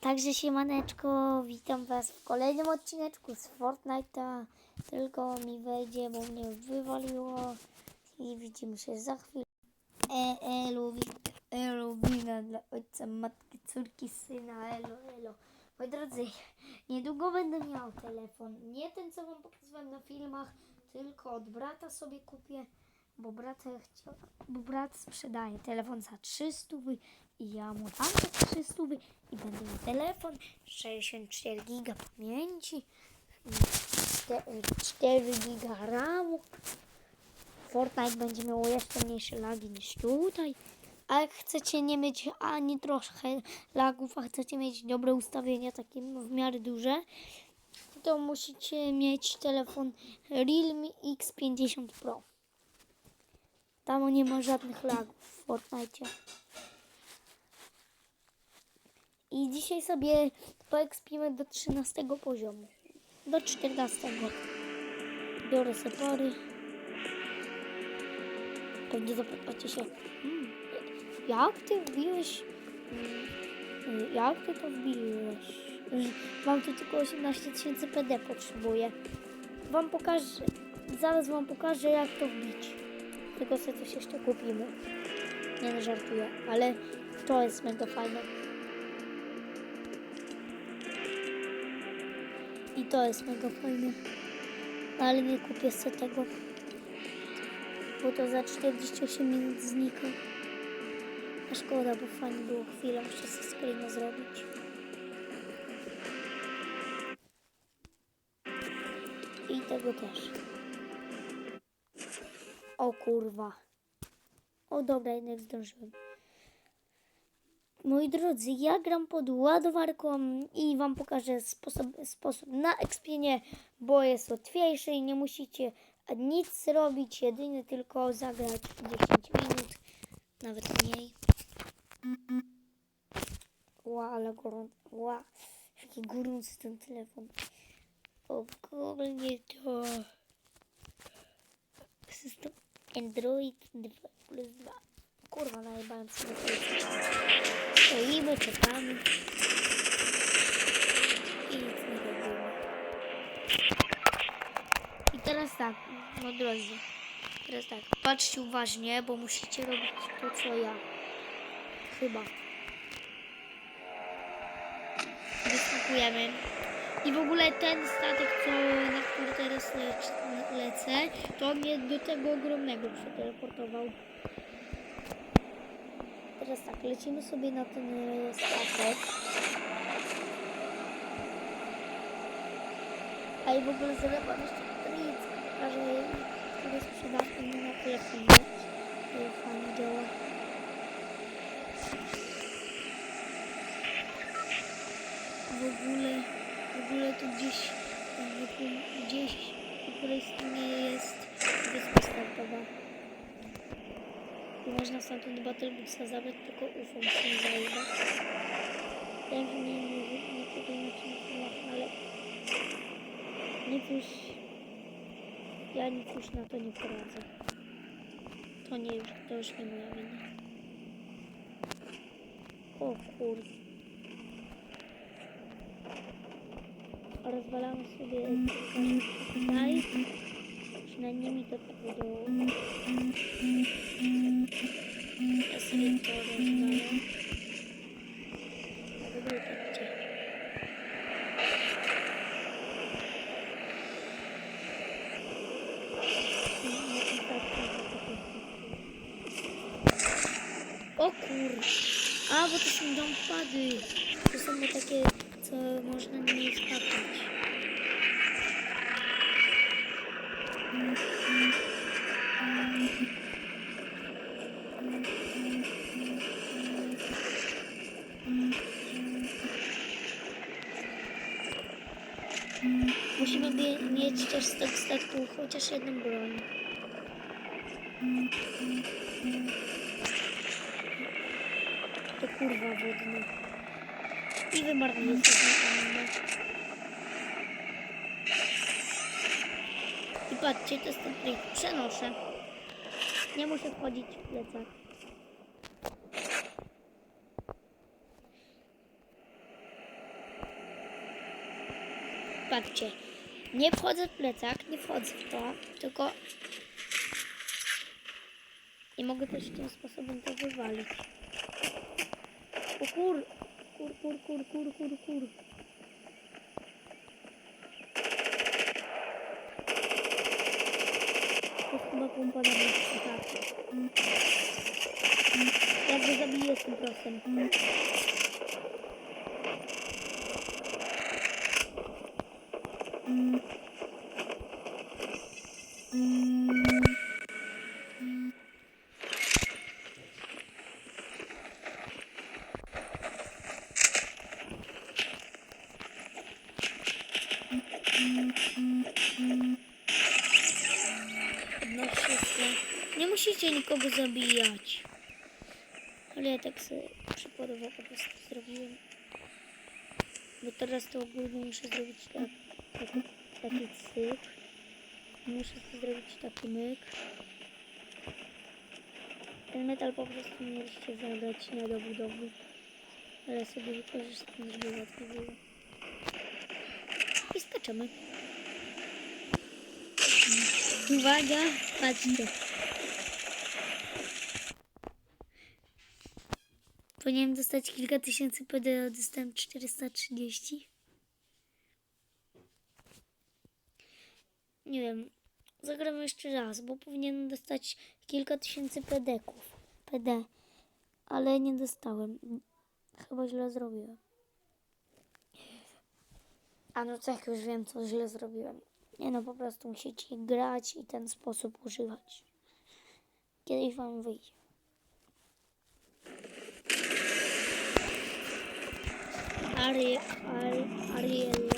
Także siemaneczko, witam was w kolejnym odcineczku z Fortnite'a. Tylko mi wejdzie, bo mnie wywaliło i widzimy się za chwilę. E, wit- elo, wina dla ojca, matki, córki, syna, elo, elo. Moi drodzy, niedługo będę miał telefon. Nie ten, co wam pokazywałem na filmach, tylko od brata sobie kupię, bo brat chciał, bo brat sprzedaje telefon za 300 i ja mu dam te 300 i będę miał telefon 64 giga pamięci, 4 giga RAMu. Fortnite będzie miał jeszcze mniejsze lagi niż tutaj. A jak chcecie nie mieć ani troszkę lagów, a chcecie mieć dobre ustawienia, takie w miarę duże, to musicie mieć telefon Realme X50 Pro. Tam nie ma żadnych lagów w Fortnite. I dzisiaj sobie poekspimy do 13 poziomu. Do 14. Biorę sepory. Pewnie zapytacie się, hmm, jak ty wbiłeś, hmm, jak ty to wbiłeś? Mam tu tylko 18 tysięcy PD potrzebuję. Wam pokażę, zaraz wam pokażę jak to wbić. Tylko sobie coś jeszcze kupimy. Nie no, żartuję, ale to jest mega fajne. I to jest mega fajne. Ale nie kupię sobie tego. Bo to za 48 minut znika. A szkoda, bo fajnie było chwilę. Muszę sobie screena zrobić. I tego też. O kurwa. O dobra, jednak zdążyłem. Moi drodzy, ja gram pod ładowarką i Wam pokażę sposób, sposób na ekspienie, bo jest łatwiejszy i nie musicie nic robić, jedynie tylko zagrać 10 minut, nawet mniej. Ła, ale gorący, ła, jaki gorący ten telefon. Ogólnie to system Android 2 plus 2. Kurwa, najebałem sobie. Stoimy, czekamy. I nic nie robimy. I teraz tak, no drodzy. Teraz tak, patrzcie uważnie, bo musicie robić to, co ja. Chyba. Wyskakujemy. I w ogóle ten statek, co, na który teraz lec, lecę, to mnie do tego ogromnego przeteleportował. Teraz tak, lecimy sobie na ten e, statek. A i w ogóle zrobię wam jeszcze trik, pokażę, który sprzedawcy na telefonie. Fajnie działa. W ogóle, w ogóle tu gdzieś, gdzieś po której stronie jest wyspa można stamtąd Battle Boxa zabrać, tylko UFO musimy zajebać. Ja już nie mówię, nie tutaj na czym filmach, ale nic już, ja nic już na to nie poradzę. To nie, to już nie moja wina. O kurde. Rozwalamy sobie tutaj. Przynajmniej mi to udało. Ja sobie to rozwalę. A w ogóle tak gdzie? O kur... A, bo. Musimy mieć też z tego statku chociaż jedną broń. To kurwa wodny. I wymarnuje sobie ammo. I patrzcie, to jest ten trik. Przenoszę. Nie muszę wchodzić w plecak. Patrzcie. Nie wchodzę w plecak, nie wchodzę w to, tylko... I mogę też tym sposobem to wywalić. O kur... Kur, kur, kur, kur, kur, kur. To chyba pompa na mnie. Tak. Ja go zabiję z tym prosem. Podnoszę się. Nie musicie nikogo zabijać. Ale ja tak sobie przykładowo po prostu zrobiłem. Bo teraz to ogólnie muszę zrobić tak, taki, cyk. Muszę sobie zrobić taki myk. Ten metal po prostu mieliście zabrać nie do budowy. Ale sobie wykorzystam, żeby łatwiej było. I skaczemy. Uwaga, patrzcie. Powinienem dostać kilka tysięcy PD, dostałem 430. Nie wiem, zagram jeszcze raz, bo powinienem dostać kilka tysięcy pedeków. PD, ale nie dostałem. Chyba źle zrobiłem. A no tak, już wiem, co źle zrobiłem. Nie no, po prostu musicie grać i ten sposób używać. Kiedyś wam wyjdzie. Ari, Ari, Ariel.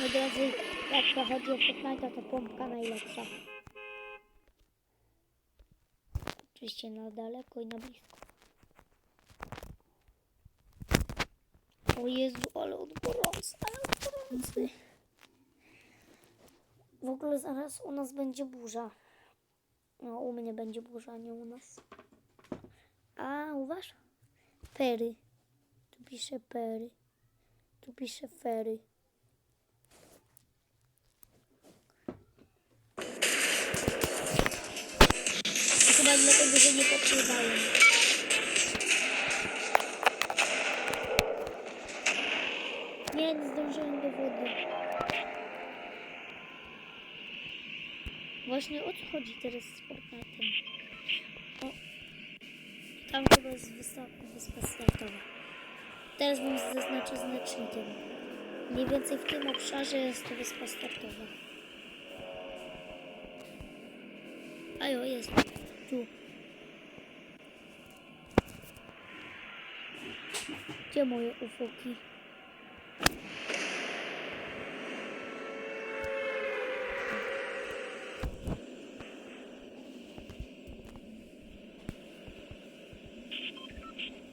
Moi drodzy, jak chodzi o Fortnite, to pompka najlepsza. Oczywiście na daleko i na blisko. O Jezu, ale gorący, ale gorący. W ogóle zaraz u nas będzie burza. No, u mnie będzie burza, nie u nas. A, u was? Pery. Tu pisze pery. Tu pisze fery. Chyba dlatego, że nie podpływałem. Nie, nie zdążyłem do wody. Właśnie o co chodzi teraz z Fortnite'em? O, tam chyba jest wyspa, startowa. Teraz wam zaznaczę znacznikiem. Mniej więcej w tym obszarze jest to wyspa startowa. Ajo, jest. Tu. Gdzie moje ufoki?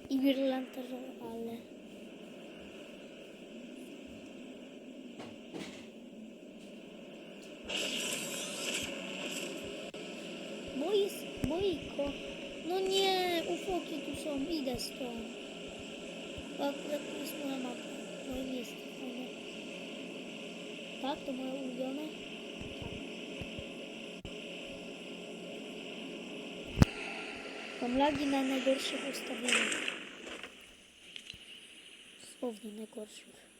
Irland ale. Bois, boiko. No nie, ufoki tu są, idę stąd. Bo akurat to jest moja mapa, moje miejsce. fajne. Tak, to moje ulubione? Tak. Mam lagi na najgorszych ustawieniach. Dosłownie najgorszych.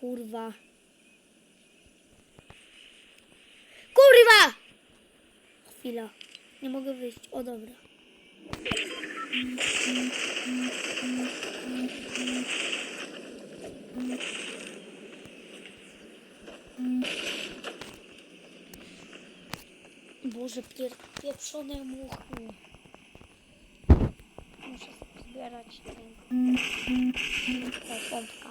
Kurwa. Kurwa! Chwila. Nie mogę wyjść. O dobra. Boże, pier... pieprzone muchy. Muszę zbierać ten... Ta.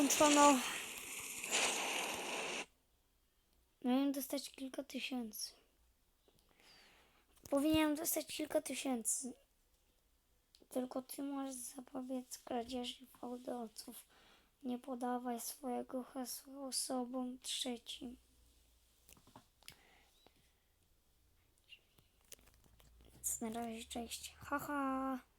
Ukończono. Miałem dostać kilka tysięcy. Powinienem dostać kilka tysięcy. Tylko ty możesz zapobiec kradzieży fałdolców. Nie podawaj swojego hasła osobom trzecim. Więc na razie cześć. Haha.